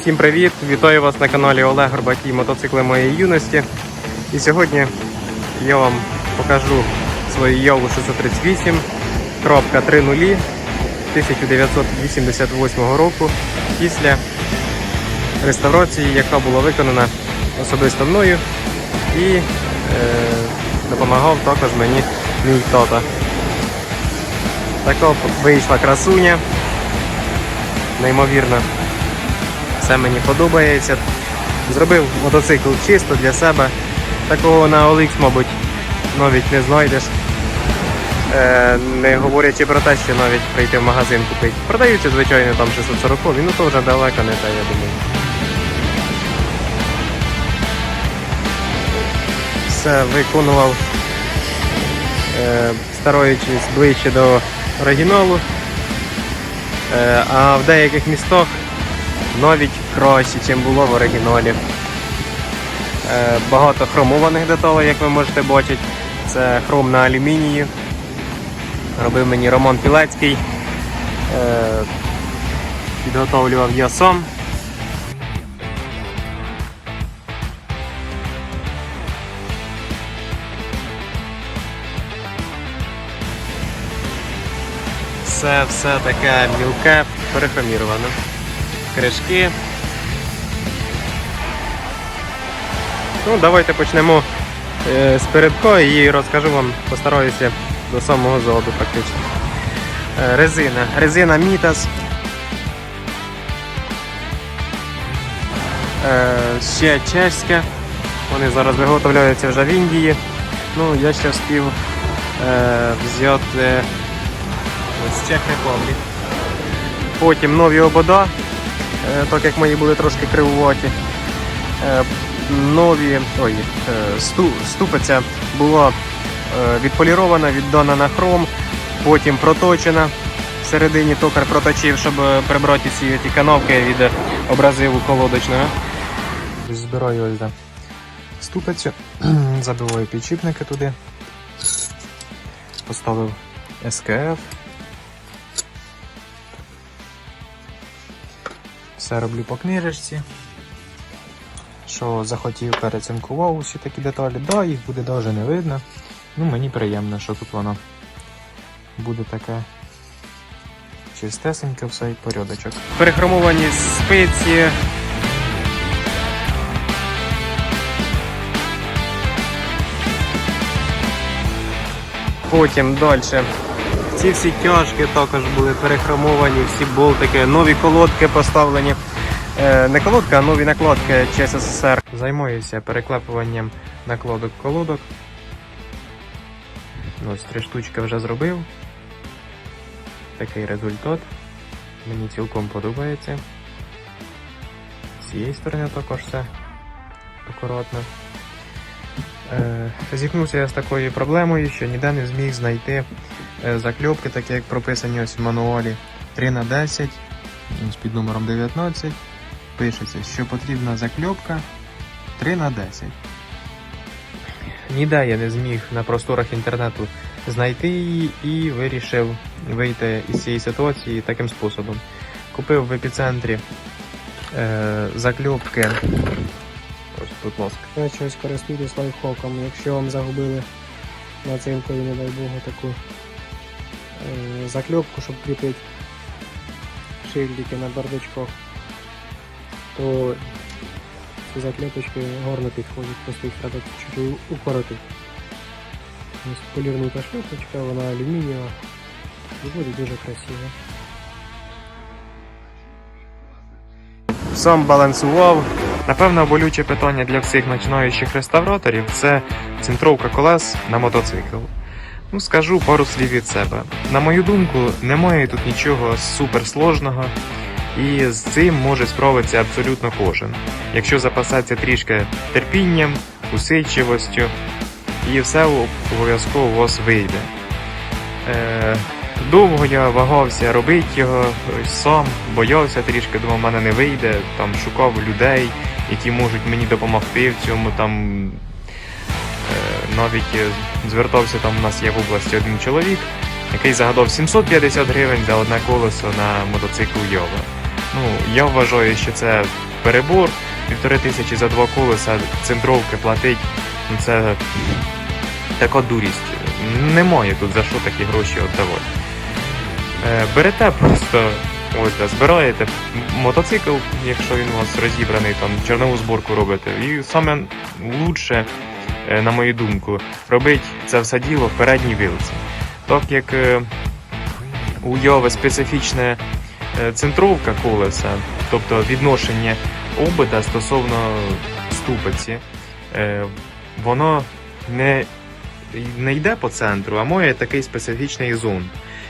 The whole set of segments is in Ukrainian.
Всім привіт! Вітаю вас на каналі Олег Горбатій Мотоцикли моєї юності. І сьогодні я вам покажу свою Йову 638 кропка 3.0 1988 року після реставрації, яка була виконана особисто мною і е, допомагав також мені мій тата. Така вийшла красуня. Неймовірно. Все мені подобається. Зробив мотоцикл чисто для себе. Такого на OLX, мабуть, навіть не знайдеш. Е, не говорячи про те, що навіть прийти в магазин купити. Продаються, звичайно, там 640, ну то вже далеко не те, я думаю. Все виконував, е, стараючись ближче до оригіналу. Е, а в деяких містах навіть краще, ніж було в оригіналі. Е, Багато хромованих деталей, як ви можете бачити. Це хром на алюмінії. Робив мені Роман Пілецький. Е, Підготовлював я сам. Все, все таке мілке, перехроміроване. Кришки. Ну, давайте почнемо е, з передка і розкажу вам, постараюся до самого заводу практично. Е, резина. Резина Мітас. Е, ще чеська. Вони зараз виготовляються вже в Індії. Ну, я ще встиг взяти з Czech Republic. Потім нові обода, так як мої були трошки кривуваті. Е, Нові ой, е, сту, ступиця була е, відполірована, віддана на хром, потім проточена. Всередині токар проточив, щоб е, прибрати ці ті канавки від е, абразиву колодочного. Збираю ось да. ступицю, забиваю підчіпники туди. Поставив СКФ. Все роблю по книжечці. Що захотів, перецинкував усі такі деталі. Да, їх буде навіть не видно. Ну, мені приємно, що тут воно буде таке чистесеньке, все і порядочок. Перехромовані спиці. Потім далі. Ці всі тяжки також були перехромовані, всі болтики, нові колодки поставлені. Е, Не колодка, а нові накладки ЧССР. Займаюся переклепуванням накладок колодок. Ось три штучки вже зробив. Такий результат. Мені цілком подобається. З цієї сторони також все акуратно. Е, Зіткнувся я з такою проблемою, що ніде не зміг знайти закльопки, такі як прописані ось в мануалі 3 на 10 ось під номером 19 пишеться, що потрібна закльопка 3 на 10 Ніде я не зміг на просторах інтернету знайти її і вирішив вийти із цієї ситуації таким способом. Купив в епіцентрі е, закльопки. Ось, будь ласка. Я щось користуйтесь лайфхаком. Якщо вам загубили нацинкою, не дай Богу, таку е, закльопку, щоб кріпити шильдики на бардачках, то ці закльопочки гарно підходять, просто їх треба чуть-чуть укоротити. Ось полірнута шльопочка, вона алюмінієва і буде дуже красиво. сам балансував. Напевно, болюче питання для всіх починаючих реставраторів це центровка колес на мотоцикл. Ну, скажу пару слів від себе. На мою думку, немає тут нічого суперсложного, і з цим може справитися абсолютно кожен. Якщо запасатися трішки терпінням, усидчивостю, і все обов'язково у вас вийде. Е, Довго я вагався робити його сам, боявся трішки, думав, в мене не вийде. Там шукав людей, які можуть мені допомогти в цьому. Там навіть е, звертався там у нас є в області один чоловік, який загадав 750 гривень за одне колесо на мотоцикл Йова. Ну, я вважаю, що це перебор, півтори тисячі за два колеса, центровки платить. Ну це така дурість. Немає тут за що такі гроші віддавати. Е, берете просто, ось збираєте мотоцикл, якщо він у вас розібраний, там чорнову зборку робите. І саме лучше, на мою думку, робить це все діло в передній вилці. Так як е, у Йови специфічна е, центровка колеса, тобто відношення обита стосовно ступиці, е, воно не, не йде по центру, а має такий специфічний зон,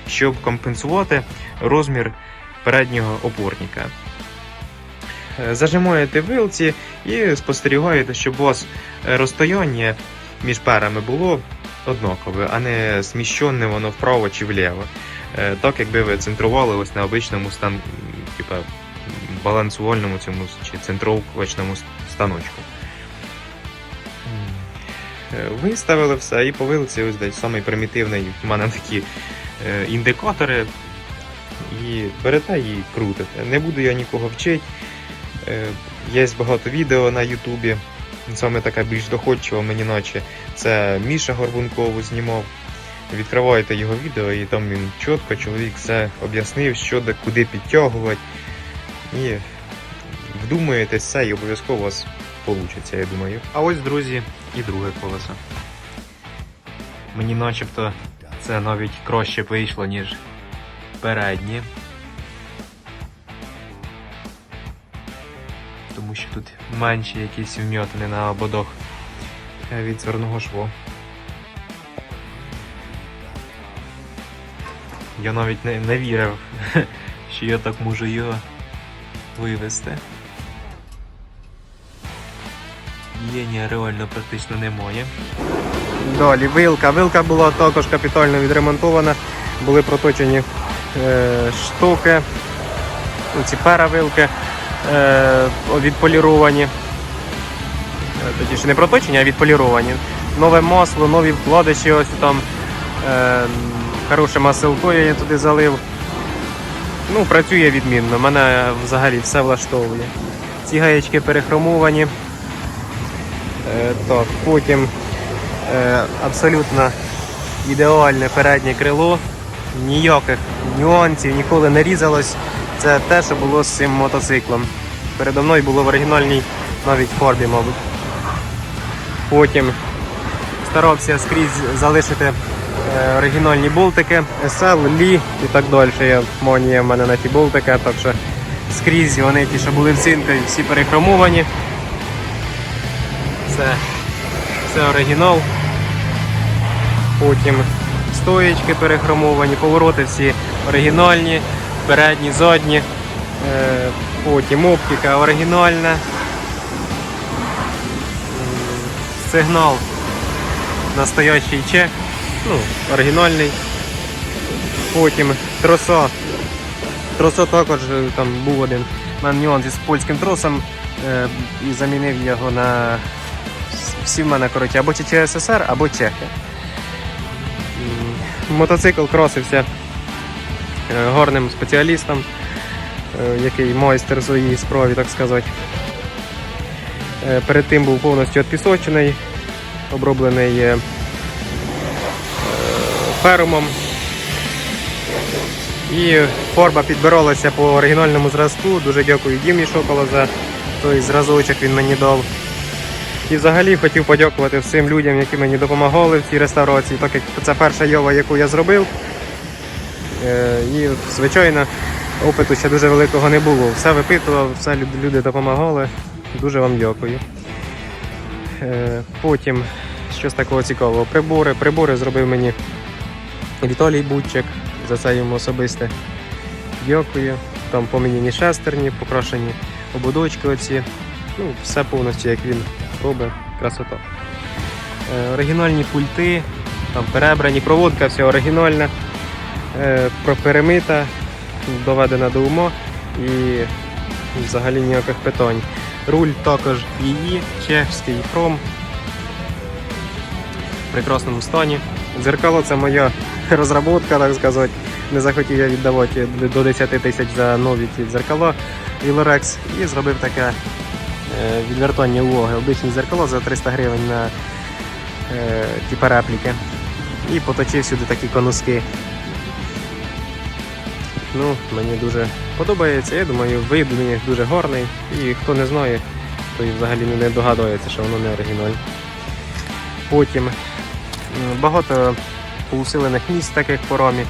щоб компенсувати розмір переднього опорника. Е, Зажимаєте вилці і спостерігаєте, щоб у вас е, розстояння між перами було однакове, а не сміщене воно вправо чи вліво. Е, Так, якби ви центрували ось на обичному стан, типа, балансувальному цьому чи центровочному станочку. Виставили все і по вилиці ось десь самий примітивний в мене такі індикатори. І берете і крутите. Не буду я нікого вчити. Е, Є багато відео на Ютубі. Саме така більш доходчива мені наче. Це Міша Горбунков знімав. Відкриваєте його відео, і там він чітко чоловік все об'яснив, що де куди підтягувати. І вдумаєтесь все, і обов'язково у вас вийде, я думаю. А ось, друзі, і друге колесо. Мені начебто це навіть краще вийшло, ніж переднє. Тому що тут менші якісь вм'ятини на ободах е, від зверного шву. Я навіть не, не вірив, що я так можу його вивести. Єнія реально практично немає. Далі вилка. Вилка була також капітально відремонтована. Були проточені е, штуки, ці пера вилки е, відполіровані. Е, Тоді не проточені, а відполіровані. Нове масло, нові вкладиші, ось там е, хороше маселко я туди залив. Ну, працює відмінно, мене взагалі все влаштовує. Ці гаєчки перехромовані. Е, так, потім е, абсолютно ідеальне переднє крило, ніяких нюансів, ніколи не різалось. Це те, що було з цим мотоциклом. Передо мною було в оригінальній навіть фарбі, мабуть. Потім старався скрізь залишити е, оригінальні болтики, SL, Lee і так далі. Монія в мене на ті болтики, так що скрізь вони ті, що були в цинкові, всі перехромовані. Це, це оригінал. Потім стоєчки перехромовані, повороти всі оригінальні, передні, задні. Е, Потім оптика оригінальна. Сигнал настоящий чек, ну, оригінальний. Потім троса. Троса також е, там був один нюанс із польським тросом е, і замінив його на всі в мене коротше, або чи СССР, або Чехи. Мотоцикл кросився е, горним спеціалістом, е, який майстер своїй справі, так сказати. Е, Перед тим був повністю відпісочений, оброблений ферумом. І фарба підбиралася по оригінальному зразку. Дуже дякую Дімі Шоколо за той зразочок він мені дав. І взагалі хотів подякувати всім людям, які мені допомагали в цій реставрації, так як це перша йова, яку я зробив. Е, І, звичайно, опиту ще дуже великого не було. Все випитував, все люди допомагали. Дуже вам дякую. Е, Потім, щось такого цікавого, прибори. Прибори зробив мені Віталій Будчик, за це йому особисте. Дякую. Там поміняні шестерні, покрашені ободочки оці. Ну, все повністю як він робить, красота. Е, оригінальні пульти, там перебрані, проводка вся оригінальна, е, про- перемита, доведена до ума і взагалі ніяких питань. Руль також її, чешський хром. В прекрасному стані. Дзеркало це моя розробка, так сказати. Не захотів я віддавати до 10 тисяч за нові ці дзеркала. Вілорекс і зробив таке е, відвертання уваги. Обичне зеркало за 300 гривень на е, типа репліки. І поточив сюди такі конуски. Ну, мені дуже подобається. Я думаю, вид у них дуже гарний. І хто не знає, той взагалі не догадується, що воно не оригінальне. Потім багато поусилених місць таких по ромі.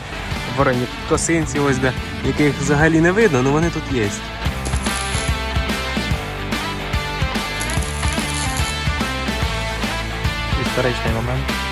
Вороні косинці, ось де, яких взагалі не видно, але вони тут є. Історичний момент.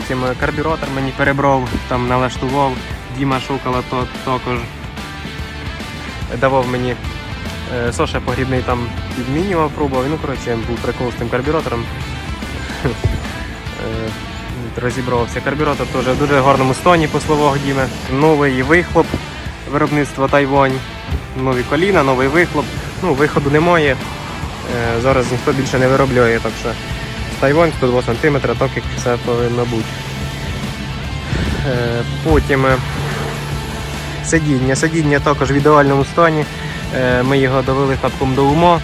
Потім е, карбюратор мені перебрав, там налаштував. Діма Шукала то, також давав мені е, Соша погрібний там підмінював, пробував. Ну, коротше, був прикол з тим карбюратором. Е, Розібрався. Карбюратор теж в дуже гарному стані, по словах Діми. Новий вихлоп виробництва Тайвань. Нові коліна, новий вихлоп. Ну, виходу немає. Зараз ніхто більше не виробляє, так що Тайвань 102 см, так як все повинно бути. Е, Потім е, сидіння. Сидіння також в ідеальному стані. Е, Ми його довели тапком до ума.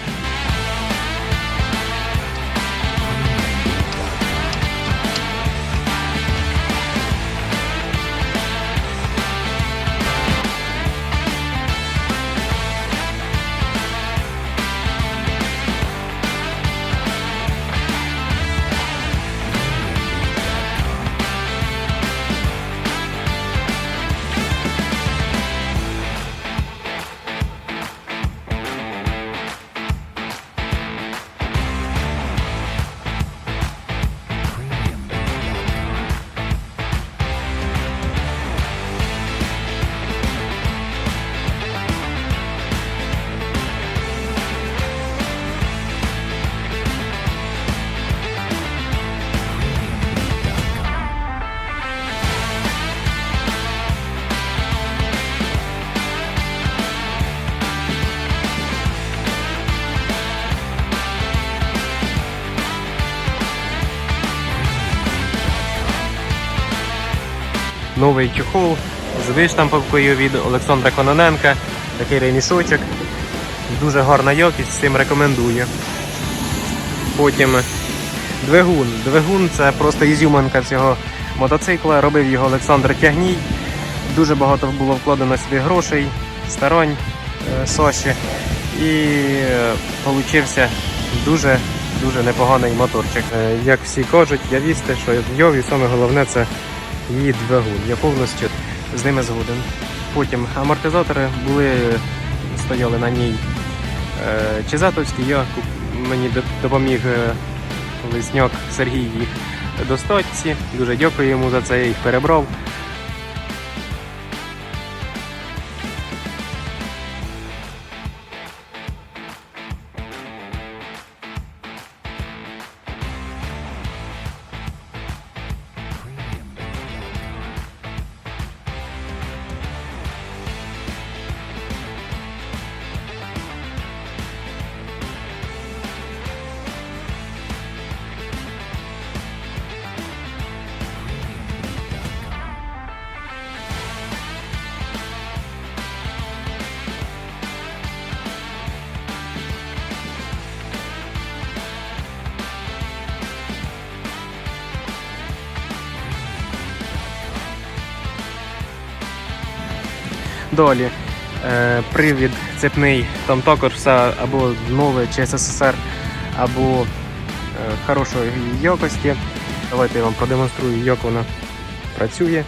Новий чехол з виштамповкою від Олександра Кононенка. Такий ремішочок. Дуже гарна якість, всім рекомендую. Потім двигун. Двигун це просто ізюминка цього мотоцикла. Робив його Олександр Тягній. Дуже багато було вкладено сюди грошей, старонь е, Соші. І е, получився дуже дуже непоганий моторчик. Е, Як всі кажуть, явісти, що Йові саме головне це її двигун. Я повністю з ними згоден. Потім амортизатори були, стояли на ній е, Чизатовські, я мені допоміг е, Лисняк Сергій їх достатці. Дуже дякую йому за це, я їх перебрав. Долі. Е, привід цепний, там також все або нове чи СССР, або е, хорошої якості. Давайте я вам продемонструю, як вона працює.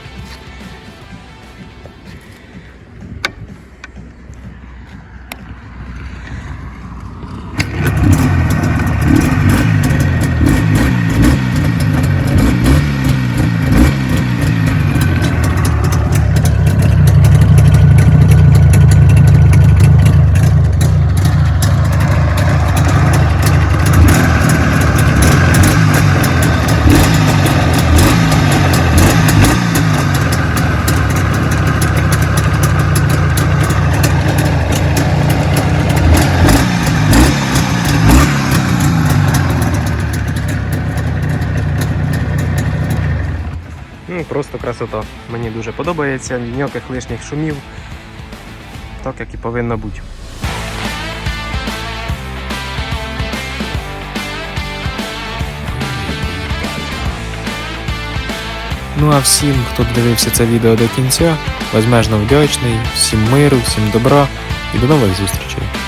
Просто красота. Мені дуже подобається, ніяких лишніх шумів, так як і повинно бути. Ну а всім, хто дивився це відео до кінця, безмежно вдячний, всім миру, всім добра і до нових зустрічей.